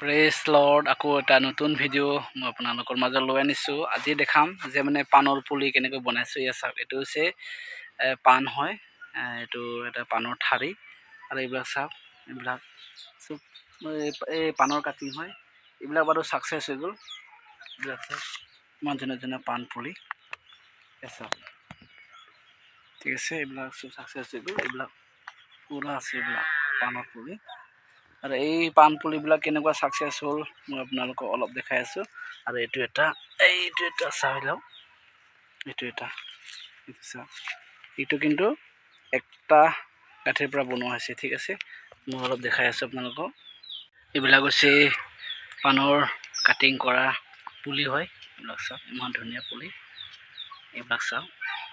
Press lord আকৌ এটা নতুন ভিডিঅ' মই আপোনালোকৰ মাজত লৈ আনিছোঁ। আজি দেখাম যে মানে পাণৰ পুলি কেনেকৈ বনাইছোঁ এয়া চাওক। এইটো হৈছে পাণ হয়। এইটো এটা পাণৰ ঠাৰি আৰু এইবিলাক চাওক, এইবিলাক চব, এই পাণৰ কাটিং হয়। এইবিলাক বাৰু ছাকচেছ হৈ গ'ল। এইবিলাক চাওক, ইমান পাণ পুলি। চাওক। ঠিক আছে, এইবিলাক চব ছাকচেছ হৈ গ'ল। এইবিলাক পূৰা আছে এইবিলাক পাণৰ পুলি। আৰু এই পাণ পুলিবিলাক কেনেকুৱা ছাকচেছ হ'ল, মই আপোনালোকক অলপ দেখাই আছোঁ। আৰু এইটো এটা এইটো এটা চাই লওক এইটো এটা, এইটো চাওক এইটো কিন্তু একটা গাঁঠিৰ পৰা বনোৱা হৈছে, ঠিক আছে? মই অলপ দেখাই আছোঁ আপোনালোকক। এইবিলাক হৈছে পাণৰ কাটিং কৰা পুলি হয়। এইবিলাক চাওক ইমান ধুনীয়া পুলি। এইবিলাক চাওক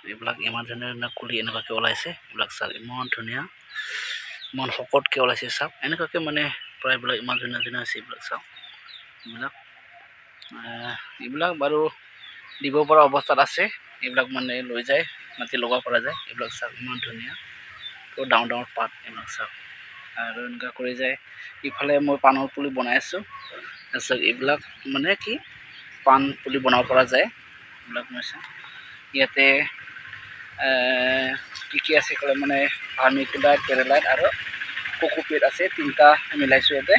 এইবিলাক ইমান ধুনীয়া ধুনীয়া পুলি এনেকুৱাকৈ ওলাইছে। এইবিলাক চাওক ইমান ধুনীয়া। ইমান শকতকৈ ওলাইছে, চাওক। এনেকুৱাকৈ মানে প্ৰায়বিলাক ইমান ধুনীয়া ধুনীয়া হৈছে এইবিলাক, চাওক। এইবিলাক এইবিলাক বাৰু দিব পৰা অৱস্থাত আছে। এইবিলাক মানে লৈ যায়, মাটি লগাব পৰা যায়। এইবিলাক চাওক, ইমান ধুনীয়া। বৰ ডাঙৰ ডাঙৰ পাত এইবিলাক চাওক। আৰু এনেকুৱা কৰি যায়। ইফালে মই পাণৰ পুলি বনাই আছোঁ। তাৰপিছত এইবিলাক মানে কি, পাণ পুলি বনাব পৰা যায়। এইবিলাক মই চাওঁ। ইয়াতে কি কি আছে, ক'লে মানে ভাৰ্মিকুলাৰ কেৰেলাইট আৰু কোকোপিট আছে, তিনিটা মিলাইছোঁ ইয়াতে।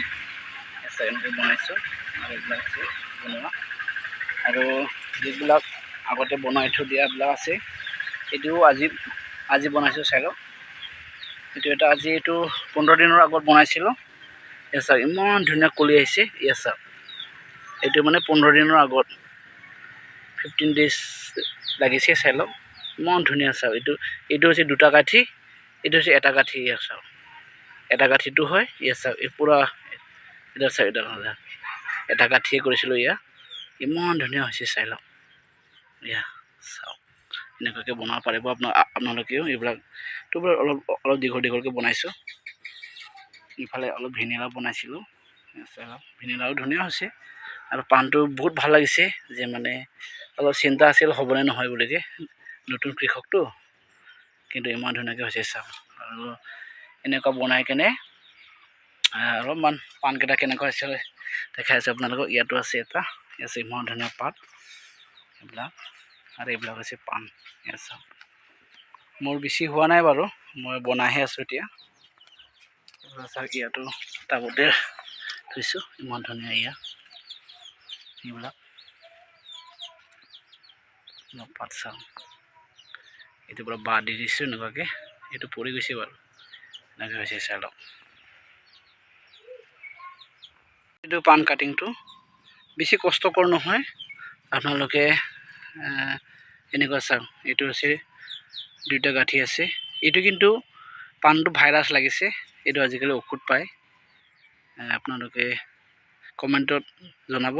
আছে এনেকৈ বনাইছোঁ, আৰু এইবিলাক আছে, বনোৱা। আৰু যিবিলাক আগতে বনাই থৈ দিয়াবিলাক আছে, এইটোও আজি আজি বনাইছোঁ চাই এইটো এটা আজি এইটো পোন্ধৰ দিনৰ আগত বনাইছিলোঁ। এয়া চাওক, ইমান ধুনীয়া কলি আহিছে, এয়া চাওক। এইটো মানে পোন্ধৰ দিনৰ আগত ফিফটিন ডেইজ লাগিছে চাই লওক। ইমান ধুনীয়া চাওক এইটো এইটো হৈছে দুটা গাঁঠি, এইটো হৈছে এটা গাঁঠি ইয়াৰ চাওক এটা গাঁঠিটো হয় ইয়াৰ চাওক এই পূৰা এটা চাওক এটা এটা গাঁঠিয়ে কৰিছিলোঁ ইয়া ইমান ধুনীয়া হৈছে, চাই লওক ইয়া চাওক এনেকুৱাকৈ বনাব পাৰিব আপোনাৰ আপোনালোকেও এইবিলাকটো বাৰু অলপ অলপ দীঘল দীঘলকৈ বনাইছোঁ। ইফালে অলপ ভেনিলা বনাইছিলোঁ। ভেনিলাও ধুনীয়া হৈছে। আৰু পাণটো বহুত ভালো লাগিছে, যে মানে অলপ চিন্তা আছিল হ'বনে নহয় বুলিকে। নতুন কৃষকটো কিন্তু ইমান ধুনীয়াকৈ হৈছে চাওক আৰু এনেকুৱা বনাই কেনে অলপমান পাণকেইটা কেনেকুৱা হৈছে দেখাই আছোঁ আপোনালোকক। ইয়াতো আছে এটা, ইয়াত আছে ইমান ধুনীয়া পাত, এইবিলাক, আৰু এইবিলাক হৈছে পাণ। ইয়াত চাওক। মোৰ বেছি হোৱা নাই বাৰু, মই বনাইহে আছোঁ এতিয়া। চাওক, ইয়াতো টাবতে থৈছোঁ, ইমান ধুনীয়া ইয়াত এইবিলাক। পাত চাওঁ বাঁহ দি দিছোঁ এনেকুৱাকৈ এইটো পৰি গৈছে বাৰু এনেকৈ হৈছে চাই লওক এইটো পাণ কাটিংটো বেছি কষ্টকৰ নহয়। আপোনালোকে এনেকুৱা চাওক এইটো হৈছে দুইটা গাঁঠি আছে। এইটো কিন্তু পাণটো ভাইৰাছ লাগিছে। এইটো আজিকালি ঔষধ পায়। আপোনালোকে কমেণ্টত জনাব।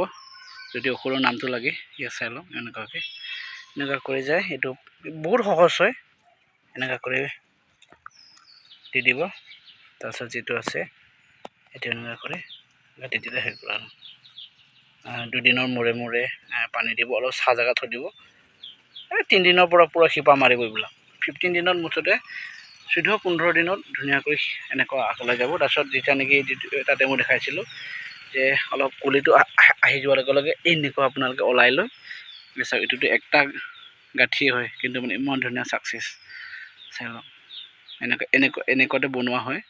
যদি ঔষধৰ নামটো লাগে, ইয়াত চাই লওক এনেকুৱাকৈ। এনেকুৱা কৰি যায় এইটো বহুত সহজ হয় এনেকুৱা কৰি দি দিব। তাৰপিছত যিটো আছে সেইটো এনেকুৱা কৰি কাটি দিলে হৈ গ'ল আৰু। আহ, দুদিনৰ মূৰে মূৰে পানী দিব অলপ চাহ জেগাত থৈ দিব। তিনিদিনৰ পৰা পূৰা শিপা মাৰিব এইবিলাক। ফিফটিন দিনত মুঠতে চৈধ্য পোন্ধৰ দিনত ধুনীয়াকৈ এনেকুৱা আগলৈ যাব। তাৰপিছত যেতিয়া নেকি তাতে মই দেখাইছিলোঁ যে অলপ কলিটো আহি যোৱাৰ লগে লগে এনেকুৱা আপোনালোকে ওলাই লৈ চাওক এইটোতো একটা গাঁঠিয়ে হয়, কিন্তু মানে ইমান ধুনীয়া ছাকচেছ চাই লওক এনেকুৱা এনেকুৱা, এনেকুৱাতে বনোৱা হয়।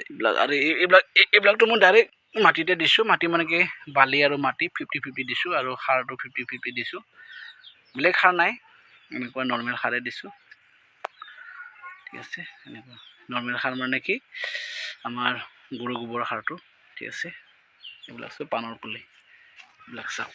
এইবিলাক, আৰু এই- এইবিলাক এইবিলাকতো মই ডাইৰেক্ট মাটিতে দিছোঁ। মাটি মানে কি, বালি আৰু মাটি ফিফটি ফিফটি দিছোঁ আৰু সাৰটো ফিফটি ফিফটি দিছোঁ। বেলেগ সাৰ নাই, এনেকুৱা নৰ্মেল সাৰে দিছোঁ। ঠিক আছে, এনেকুৱা। নৰ্মেল সাৰ মানে কি, আমাৰ গৰু গোবৰ সাৰটো। ঠিক আছে, এইবিলাক চব পাণৰ পুলি। এইবিলাক চাওক